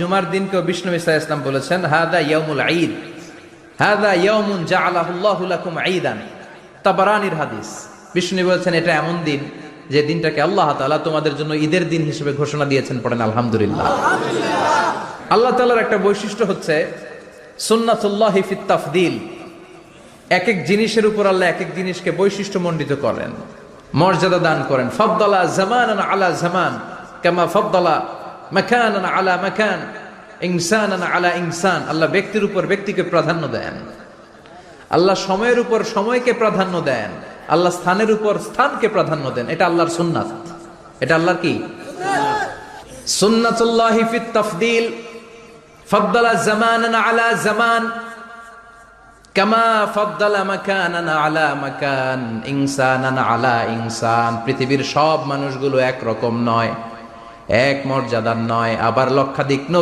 জুমার দিনকে বিষ্ণু ইসা ইসলাম বলেছেন, হাদা ইয়ামুল ঈদ। হাদা ইয়ামুন জাআলাহুল্লাহু লাকুম ঈদান। তাবারানির হাদিস। বিষ্ণু বলেছেন, এটা এমন দিন যে দিনটাকে আল্লাহ তাআলা তোমাদের জন্য ঈদের দিন হিসেবে ঘোষণা দিয়েছেন পড়েন, আলহামদুলিল্লাহ। আল্লাহ তাআলার একটা বৈশিষ্ট্য হচ্ছে সুন্নাতুল্লাহি ফিত তাফদিল। এক এক জিনিসের উপর আল্লাহ এক এক জিনিসকে বৈশিষ্ট্য মণ্ডিত করেন, মর্যাদা দান করেন। ফদ্দলা জামান আলা জামান, কামা ফদ্দলা মাকান আলা মাকান ইনসান আলা ইনসান। আল্লাহ ব্যক্তির উপর ব্যক্তিকে প্রাধান্য দেন। আল্লাহ সময়ের উপর সময়কে প্রাধান্য দেন। আল্লাহ স্থানের উপর স্থানকে প্রাধান্য দেন। এটা আল্লাহর সুন্নাত। এটা আল্লাহর কি? সুন্নাতুল্লাহি ফিত তাফদিল। ফদ্দলা জামান আলা জামান। কামা ফদ্দালা মাকানান আলা মাকান। ইনসানান আলা ইনসান। পৃথিবীর সব মানুষগুলো এক রকম নয়। এক মর্যাদার নয় আবার লক্ষাধিক নবী